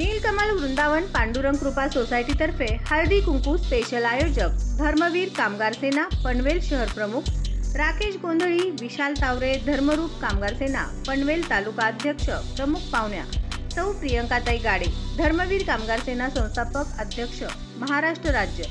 नीलकमल वृंदावन पांडुरंग कृपा सोसायटीतर्फे हळदी कुंकू स्पेशल आयोजक धर्मवीर कामगार सेना पनवेल शहर प्रमुख राकेश गोंधळी विशाल तावरे धर्मरूप कामगार सेना पनवेल तालुका अध्यक्ष प्रमुख पाहुण्या सौ प्रियंकाताई गाडे धर्मवीर कामगार सेना संस्थापक अध्यक्ष महाराष्ट्र राज्य.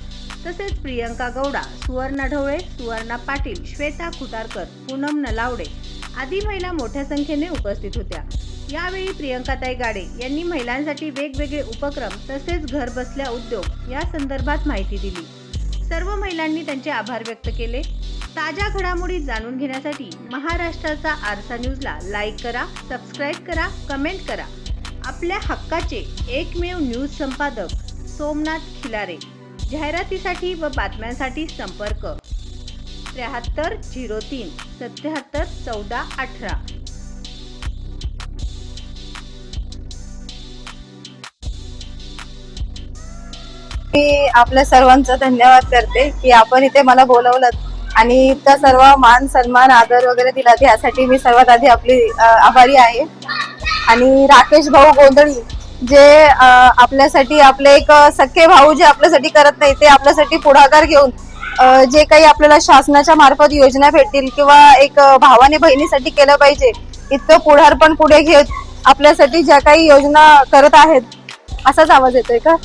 तसेच प्रियंका गौडा सुवर्णा ढवळे सुवर्णा पाटील श्वेता खुटारकर पूनम नलावडे आदी महिला मोठ्या संख्येने उपस्थित होत्या. यावेळी प्रियंकाताई गाडे यांनी महिलांसाठी वेगवेगळे उपक्रम तसेच घर बसल्या उद्योग या संदर्भात माहिती दिली. सर्व महिलांनी त्यांचे आभार व्यक्त केले. ताज्या घडामोडी जाणून घेण्यासाठी महाराष्ट्राचा आरसा न्यूजला लाईक करा सबस्क्राईब करा कमेंट करा. आपल्या हक्काचे एकमेव न्यूज संपादक सोमनाथ खिलारे. जाहिरातीसाठी व बातम्यांसाठी संपर्क त्र्याहत्तर झिरो तीन सत्याहत्तर चौदा अठरा. मी आपल्या सर्वांचं धन्यवाद करते की आपण इथे मला बोलवलं आणि इतका सर्व मान सन्मान आदर वगैरे दिला. यासाठी मी सर्वात आधी आपली आभारी आहे. आणि राकेश भाऊ गोंधळी जे आपल्यासाठी आपले एक सख्खे भाऊ जे आपल्यासाठी करत नाही ते आपल्यासाठी पुढाकार घेऊन जे काही आपल्याला शासनाच्या मार्फत योजना भेटतील किंवा एक भावाने बहिणीसाठी केलं पाहिजे इतकं पुढारपण पुढे घेत आपल्यासाठी ज्या काही योजना करत आहेत असाच आवाज येतोय का?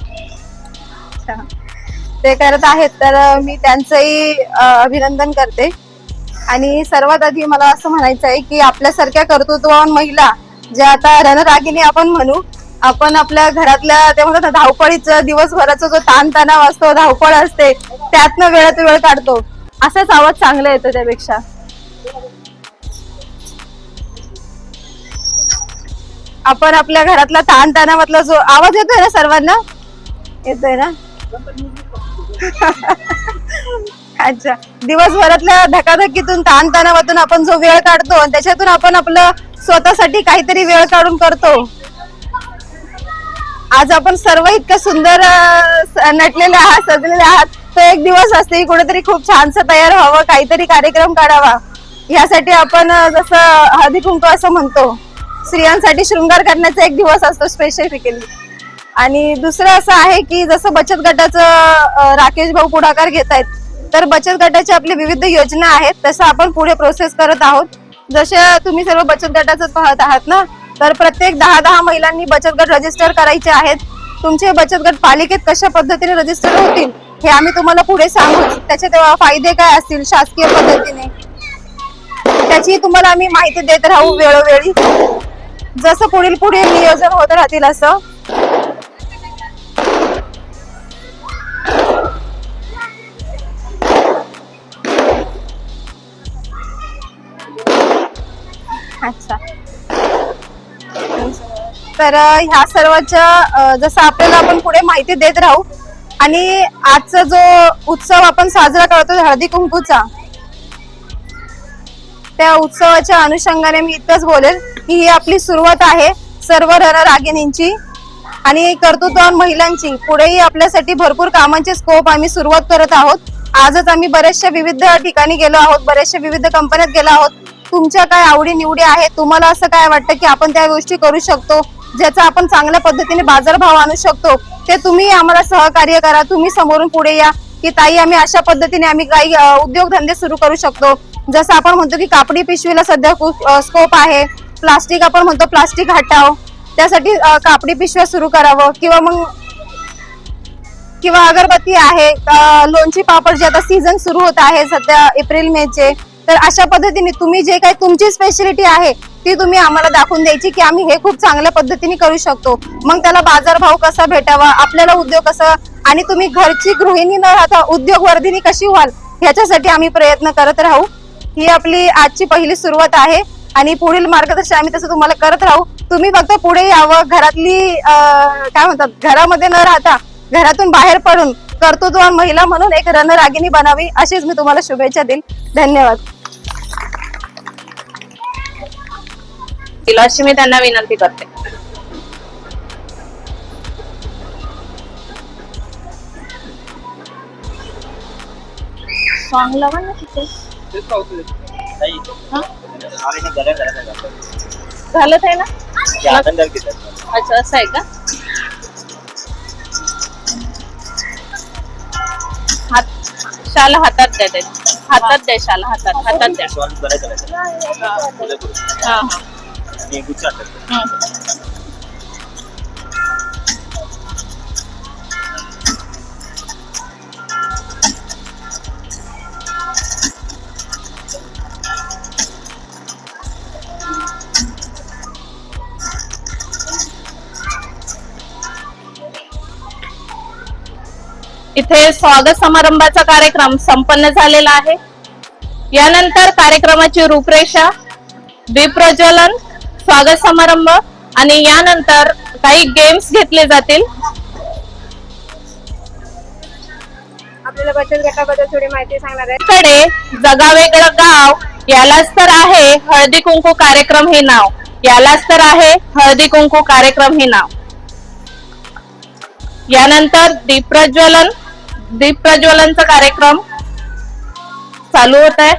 अच्छा. ते करत आहेत तर मी त्यांचंही अभिनंदन करते. आणि सर्वात आधी मला असं म्हणायचं आहे की आपल्यासारख्या कर्तृत्ववान महिला ज्या आता रणरागिणी आपण म्हणू आपण आपल्या घरातल्या ते म्हणतात धावपळीचा धावपळीचं दिवसभराचा जो ताणतणाव असतो धावपळ असते त्यातनं वेळात वेळ काढतो. असाच आवाज चांगला येतो त्यापेक्षा. आपण आपल्या घरातला ताणतणावातला जो आवाज येतोय ना सर्वांना? येतोय ना? अच्छा. दिवसभरातल्या धकाधकीतून ताणतणावातून आपण जो वेळ काढतो आणि त्याच्यातून आपण आपलं स्वतःसाठी काहीतरी वेळ काढून करतो. आज आपण सर्व इतकं सुंदर नटलेले आहात सजलेले आहात. तो एक दिवस असते कुठेतरी खूप छानसं तयार व्हावं काहीतरी कार्यक्रम काढावा. यासाठी आपण जसं हळदी कुंकू असं म्हणतो स्त्रियांसाठी शृंगार करण्याचा एक दिवस असतो स्पेसिफिकली आणि दुसरं असं आहे की जसं बचत गटाचं राकेश भाऊ पुढाकार घेत आहेत तर बचत गटाची आपली विविध योजना आहेत तसं आपण पुढे प्रोसेस करत आहोत. जशा तुम्ही सर्व बचत गटाच पाहत आहात ना तर प्रत्येक दहा दहा महिलांनी बचत गट रजिस्टर करायचे आहेत. तुमचे बचत गट पालिकेत कशा पद्धतीने रजिस्टर होतील हे आम्ही तुम्हाला पुढे सांगू. त्याचे तेव्हा फायदे काय असतील शासकीय पद्धतीने? त्याची तुम्हाला आम्ही माहिती देत राहू वेळोवेळी. जसं पुढील पुढे नियोजन होत राहतील असं. तर ह्या सर्वांच्या जसं आपल्याला आपण पुढे माहिती देत राहू आणि आजचा जो उत्सव आपण साजरा करतो हळदी कुंकूचा त्या उत्सवाच्या अनुषंगाने मी इतकंच बोलेल की ही आपली सुरुवात आहे सर्व रणरागिणींची आणि कर्तृत्ववान महिलांची. पुढेही आपल्यासाठी भरपूर कामांचे स्कोप आम्ही सुरुवात करत आहोत. आजच आम्ही बऱ्याचशा विविध ठिकाणी गेलो आहोत बऱ्याचशा विविध कंपन्यात गेलो आहोत. तुमच्या काय आवडी निवडी आहेत? तुम्हाला असं काय वाटतं की आपण त्या गोष्टी करू शकतो? ज्याचा आपण चांगल्या पद्धतीने बाजारभाव आणू शकतो ते तुम्ही आम्हाला सहकार्य करा. तुम्ही समोरून पुढे या की ताई आम्ही अशा पद्धतीने आम्ही काही उद्योगधंदे सुरू करू शकतो. जसं आपण म्हणतो की कापडी पिशवीला सध्या खूप स्कोप आहे. प्लास्टिक आपण म्हणतो प्लास्टिक हटाव. त्यासाठी कापडी पिशव्या सुरू करावं. किंवा मग किंवा अगरबत्ती आहे. लोणची पापड जे आता सीझन सुरू होत आहे सध्या एप्रिल मे चे तर अशा पद्धतीने तुम्ही जे काही तुमची स्पेशलिटी आहे ती तुम्ही आम्हाला दाखवून द्यायची की आम्ही हे खूप चांगल्या पद्धतीने करू शकतो. मग त्याला बाजारभाव कसा भेटावा आपल्याला उद्योग कसं आणि तुम्ही घरची गृहिणी न राहता उद्योग वर्धिनी कशी व्हाल ह्याच्यासाठी आम्ही प्रयत्न करत राहू. ही आपली आजची पहिली सुरुवात आहे आणि पुढील मार्गदर्शन आम्ही तसं तुम्हाला करत राहू. तुम्ही फक्त पुढे यावं घरातली काय म्हणतात घरामध्ये न राहता घरातून बाहेर पडून कर्तृत्ववान महिला म्हणून एक रणरागिणी बनावी अशीच मी तुम्हाला शुभेच्छा देईल धन्यवाद. देतील अशी मी त्यांना विनंती करते. सॉन्ग आहे ना अच्छा असं आहे का? हात शाल हातात द्या त्याच्या हातात द्या शाल हातात हातात द्या. हा हा. आणि गुच्छ इथे स्वागत समारंभाचा कार्यक्रम संपन्न झालेला आहे. यानंतर कार्यक्रमाची रूपरेषा दीप प्रज्वलन स्वागत समारंभ आणि यानंतर काही गेम्स घेतले जातील. आपल्याला बचत गटाबद्दल थोडी माहिती सांगणार आहे. कडे जगावेगळं गाव यालाच तर आहे हळदी कुंकू कार्यक्रम हे नाव. यालाच तर आहे हळदी कुंकू कार्यक्रम हे नाव. यानंतर दीप प्रज्वलन दीप प्रज्वलनचा कार्यक्रम चालू होत आहे.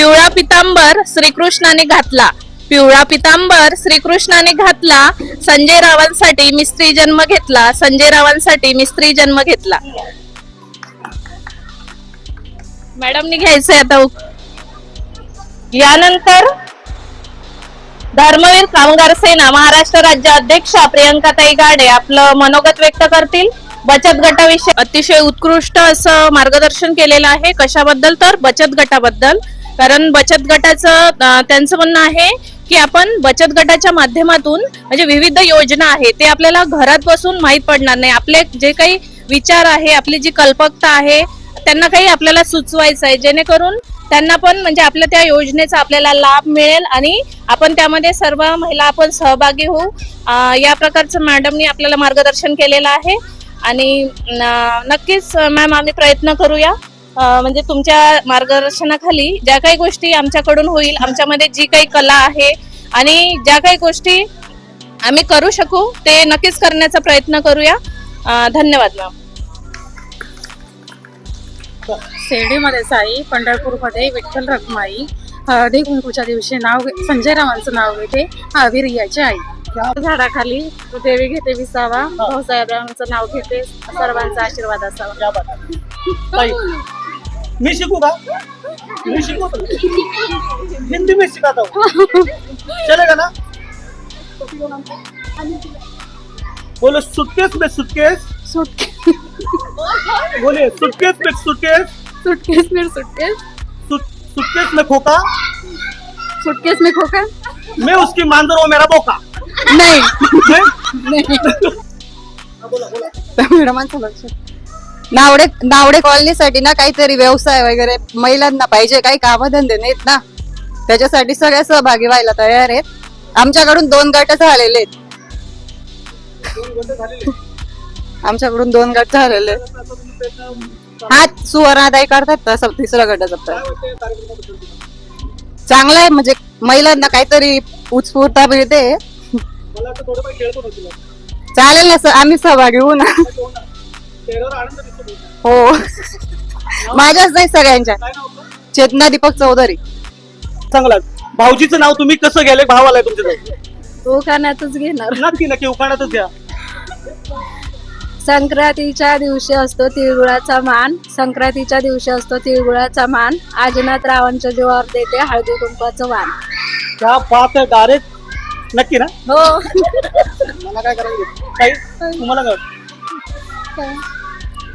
पिवळा पितांबर श्रीकृष्णाने घातला. पिवळा पितांबर श्रीकृष्णाने घातला. संजय रावांसाठी मी स्त्री जन्म घेतला. संजय रावांसाठी मी स्त्री जन्म घेतला. मॅडमनी घ्यायचंय आता यानंतर धर्मवीर कामगार सेना महाराष्ट्र राज्य अध्यक्षा प्रियंकाताई गाडे आपलं मनोगत व्यक्त करतील. बचत गटाविषयी अतिशय उत्कृष्ट असं मार्गदर्शन केलेलं आहे. कशाबद्दल तर? बचत गटाबद्दल. कारण बचत गटाचं त्यांचं म्हणणं आहे की आपण बचत गटाच्या माध्यमातून म्हणजे विविध योजना आहे ते आपल्याला घरात बसून माहीत पडणार नाही. आपले जे काही विचार आहे आपली जी कल्पकता आहे त्यांना काही आपल्याला सुचवायचं आहे. जेणेकरून त्यांना पण म्हणजे आपल्या त्या योजनेचा आपल्याला लाभ मिळेल आणि आपण त्यामध्ये सर्व महिला आपण सहभागी होऊ. या प्रकारचं मॅडमनी आपल्याला मार्गदर्शन केलेलं आहे. आणि नक्कीच मॅम आम्ही प्रयत्न करूया. म्हणजे तुमच्या मार्गदर्शनाखाली ज्या काही गोष्टी आमच्याकडून होईल आमच्यामध्ये जी काही कला आहे आणि ज्या काही गोष्टी आम्ही करू शकू ते नक्कीच करण्याचा प्रयत्न करूया. धन्यवाद मॅम शिर्डीमध्ये साई पंढरपूरमध्ये विठ्ठल रखमाई हळदी कुंकूच्या दिवशी नाव संजय रावांचं नाव घेते आविर याची आई. झाडाखाली देवी घेते विसावा भाऊसाहेबांचं नाव घेते सर्वांचा आशीर्वाद असावा. मी शिकू का मी हिंदी में सिखाता हूँ चलेगा ना बोलो सुटकेस में सुटकेस बोलिए सुटकेस में सुटकेस सुटकेस में सुटकेस सुटकेस में खोका सुटकेस में खोका मैं उसकी मांजर हूँ मेरा बोका नाही मैं- मॅडमांचं लक्ष नावडे नावडे कॉलनीसाठी ना काहीतरी व्यवसाय वगैरे महिलांना पाहिजे काही कामधंदे नाहीत ना. त्याच्यासाठी सगळ्या सहभागी व्हायला तयार आहेत. आमच्याकडून दोन गट झालेले आहेत. आमच्याकडून दोन गट झालेले आहेत. हा सुवर्णादाई करतात तसं तिसरा पण चांगला आहे म्हणजे महिलांना काहीतरी उत्स्फूर्ता मिळते. चालेल ना सर आम्ही सहभागी होऊ ना. हो. माझ्याच नाही सगळ्यांच्या? चेतना दीपक चौधरी. चांगला. भाऊजीचं नाव तुम्ही कसं गेले भाव आलाय तुमच्या दुकानातच घेणार. नक्की नक्की उखाणातच द्या संक्रांतीच्या दिवशी असतो तिळगुळाचा मान. संक्रांतीच्या दिवशी असतो तिळगुळाचा मान. आजनाथ रावांच्या जीवावर देते हळदी कुंकवाचं वाण. क्या बात आहे डायरेक्ट नक्की ना? हो. मला काय करायचं? काही तुम्हाला काय? वाटतं?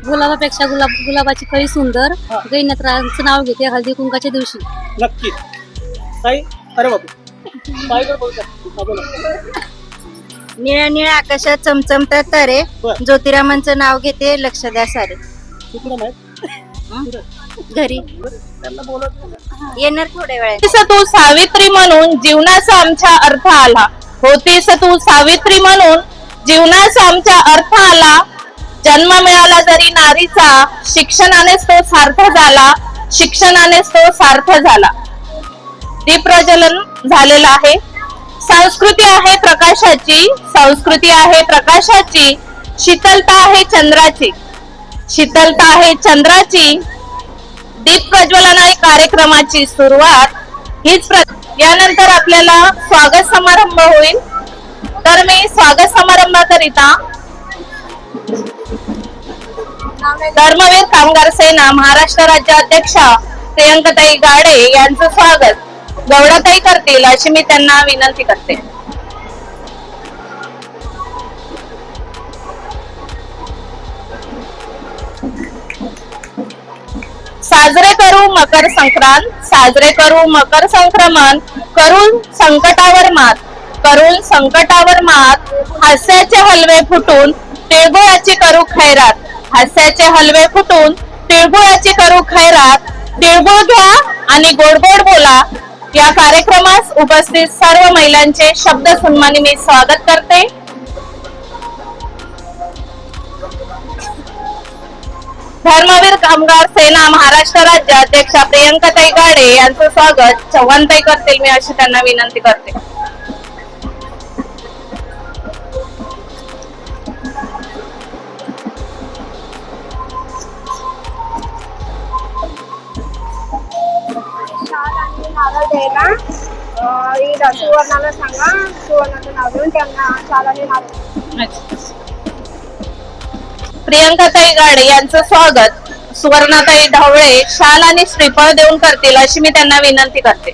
गुलाबापेक्षा गुलाब गुलाबाची कळी सुंदर. हा. गैनत्रांचं नाव घेते हळदी कुंकाच्या दिवशी. नक्की. ताई अरे बापू ताईकडे बघू द्या. हा, बोला. निळ्या निळ्या आकाशात चमचमत तारे. बर. ज्योतिरामांचं नाव घेते लक्ष द्या सारे. घरी. त्यांना बोलत येणार थोड्या वेळात होतीस तू सावित्री म्हणून जीवनाचा आमच्या अर्थ आला. होतीस तू सावित्री म्हणून जीवनाचा आमच्या अर्थ आला. जन्म मिळाला जरी नारीचा शिक्षणानेच तो सार्थ झाला शिक्षणानेच तो सार्थ झाला. प्रज्वलन झालेलं आहे. संस्कृती आहे प्रकाशाची संस्कृती आहे प्रकाशाची शीतलता आहे चंद्राची. शीतलता आहे चंद्राची. दीप प्रज्वलन आणि कार्यक्रमाची सुरुवात हीच प्र यानंतर आपल्याला स्वागत समारंभ होईल. तर मी स्वागत समारंभाकरिता धर्मवीर कामगार सेना महाराष्ट्र राज्य अध्यक्षा प्रियंकाताई गाडे यांचं स्वागत. गौडाताई करतील अशी मी त्यांना विनंती करते. साजरे करू मकर संक्रांत साजरे करू मकर संक्रमण करून संकटावर मात करून संकटावर मात हास्याचे हलवे फुटून तिळगुळाची करू खैरात. हास्याचे हलवे फुटून तिळगुळाची करू खैरात. तिळगुळ घ्या आणि गोड गोड बोला. या कार्यक्रमास उपस्थित सर्व महिलांचे शब्द सन्मानी मी स्वागत करते. धर्मवीर कामगार सेना महाराष्ट्र राज्य अध्यक्षा प्रियंकाताई गाडे यांचं स्वागत. चव्हाणताई करतील मी अशी त्यांना विनंती करते. नारळ द्यायला सुवर्णाला सांगा. सुवर्णाचं नाव घेऊन त्यांना शालाने नारळ प्रियंकाताई गाडे यांचं स्वागत. सुवर्णाताई ढवळे शाल आणि श्रीफळ देऊन करतील अशी मी त्यांना विनंती करते.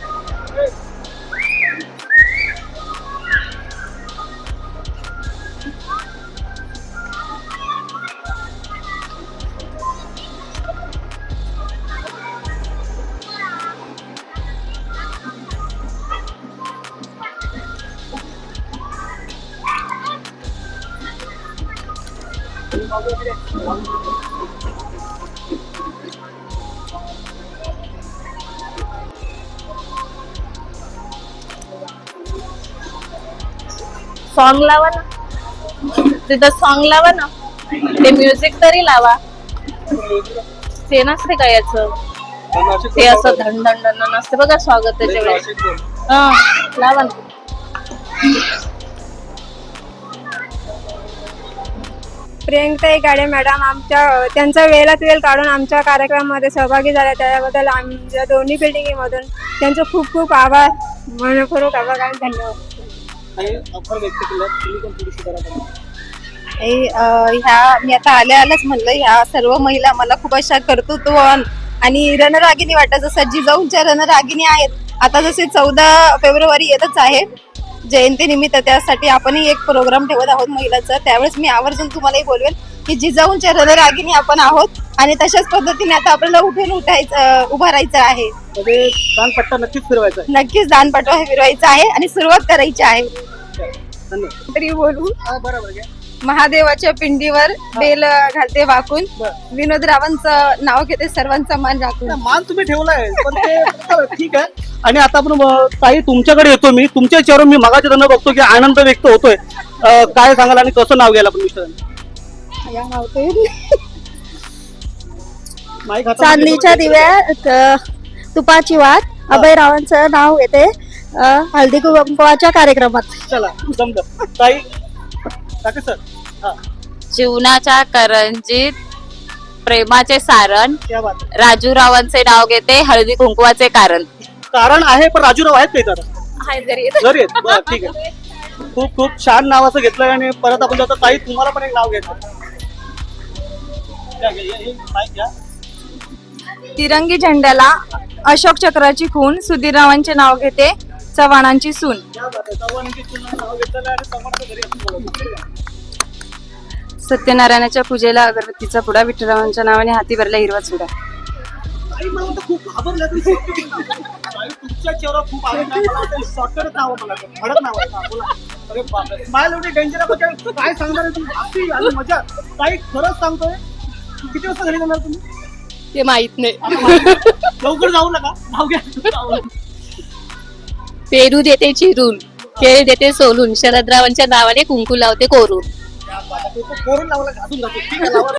सॉन्ग लावा ना. तिथं सॉन्ग लावा ना. ते म्युझिक तरी लावा. ते नसते का याचं? ते असं धन धन नसते बघा स्वागत त्याच्या वेळेस हा लावा ना. प्रियंकाताई गाडे मॅडम आमच्या त्यांचा वेळात वेळ काढून आमच्या कार्यक्रमामध्ये सहभागी झाल्या. त्याबद्दल आमच्या दोन्ही बिल्डिंगमधून त्यांचं खूप खूप आभार. मनपूर्वक आभार आणि धन्यवाद. हे, ह्या मी आता आल्या आल्याच म्हणलं ह्या सर्व महिला मला खूप अशा कर्तृत्ववान आणि रणरागिणी वाटत जसं जिजाऊंच्या रणरागिणी आहेत. आता जसे चौदा फेब्रुवारी येतच आहे जयंती निमित्त त्यासाठी आपणही एक प्रोग्राम ठेवत आहोत महिलांचा. त्यावेळेस मी आवर्जून तुम्हालाही बोलवेल की जिजाऊंच्या रणरागिणी आपण आहोत आणि तशाच पद्धतीने आता आपल्याला उठून उठायचं उभं राहायचं आहे. म्हणजे नक्कीच फिरवायचा नक्कीच दानपटवा फिरवायचं आहे आणि सुरुवात करायची आहे. तरी बोलू. बरोबर महादेवाच्या पिंडीवर बेल घालते वाकून. विनोद रावांचं नाव घेते सर्वांचा मान राखून. मान तुम्ही ठेवलाय पण ते ठीक आहे. आणि आता आपण ताई तुमच्याकडे येतो मी. तुमच्या चेहऱ्यावर मी मगाच्या धंदा बघतो की आनंद व्यक्त होतोय. काय सांगाल आणि कसं नाव घ्यायला आपण मिस्टरांनी? या नाव ते. माईक हातात चांदणीच्या दिव्यात तुपाची वाट. अभयरावांचं नाव येते हळदी कुंकवाच्या कार्यक्रमात. चला ताई टाके सर. हा. जीवनाच्या करंजीत प्रेमाचे सारण क्या बात आहे. राजूरावांचे नाव घेते हळदी कुंकवाचे कारण. कारण आहे पण राजूराव आहेत काही घरी आहेत. बरं, ठीक आहे. खूप खूप छान नाव असं घेतलंय आणि परत आपण जातो. ताई तुम्हाला पण एक नाव घ्यायचं घ्या, घ्या, हे- हे mic घ्या. तिरंगी झेंड्याला अशोक चक्राची खून. सुधीररावांचे नाव घेते चव्हाणांची सून. सत्यनारायणाच्या पूजेला अगरबत्तीचा पुडा विठ्ठलरावांच्या नावाने हाती भरला हिरवा चुडा. काय सांगणार मजा. ताई खरंच सांगतोय. किती वाजता घरी जाणार तुम्ही? ते माहीत नाही. लवकर जाऊ नका. घ्या. जाऊ नका. पेरू देते चिरून केळ देते सोलून शरदरावांच्या नावाने कुंकू लावते कोरून. कोरून लावला लावा.